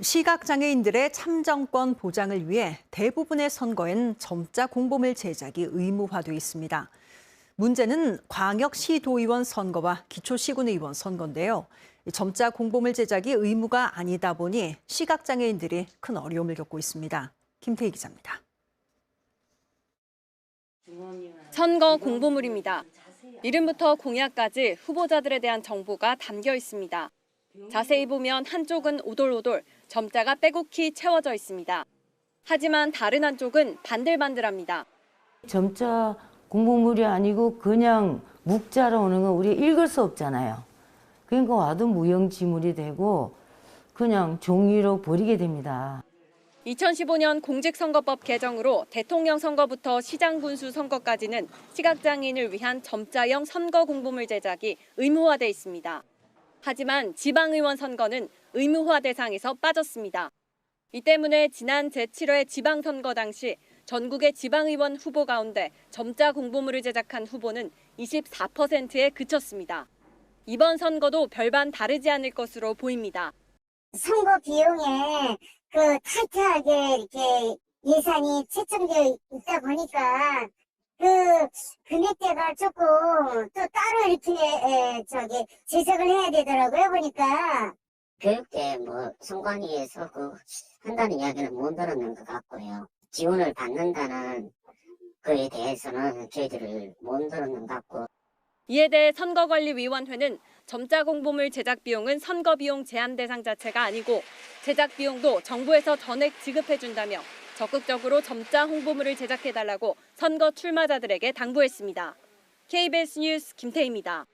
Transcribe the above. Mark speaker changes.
Speaker 1: 시각장애인들의 참정권 보장을 위해 대부분의 선거엔 점자 공보물 제작이 의무화돼 있습니다. 문제는 광역시도의원 선거와 기초시군의원 선거인데요. 이 점자 공보물 제작이 의무가 아니다 보니 시각장애인들이 큰 어려움을 겪고 있습니다. 김태희 기자입니다.
Speaker 2: 선거 공보물입니다. 이름부터 공약까지 후보자들에 대한 정보가 담겨 있습니다. 자세히 보면 한쪽은 오돌오돌, 점자가 빼곡히 채워져 있습니다. 하지만 다른 한쪽은 반들반들합니다.
Speaker 3: 점자 공부물이 아니고 그냥 묵자로 오는 건 우리 읽을 수 없잖아요. 그러니까 와도 무용지물이 되고 그냥 종이로 버리게 됩니다.
Speaker 2: 2015년 공직선거법 개정으로 대통령 선거부터 시장 군수 선거까지는 시각장애인을 위한 점자형 선거 공보물 제작이 의무화돼 있습니다. 하지만 지방의원 선거는 의무화 대상에서 빠졌습니다. 이 때문에 지난 제7회 지방선거 당시 전국의 지방의원 후보 가운데 점자 공보물을 제작한 후보는 24%에 그쳤습니다. 이번 선거도 별반 다르지 않을 것으로 보입니다.
Speaker 4: 선거 비용에 그 타이트하게 이렇게 예산이 채점되어 있다 보니까 그 금액대가 조금 또 따로 이렇게 에, 저기 제작을 해야 되더라고요 보니까
Speaker 5: 교육대 뭐 선관위에서 그 한다는 이야기는 못 들었는 것 같고요. 지원을 받는다는 거에 대해서는 저희들을 못 들었는 것 같고
Speaker 2: 이에 대해 선거관리위원회는 점자 공보물 제작 비용은 선거 비용 제한 대상 자체가 아니고 제작 비용도 정부에서 전액 지급해 준다며 적극적으로 점자 홍보물을 제작해달라고 선거 출마자들에게 당부했습니다. KBS 뉴스 김태희입니다.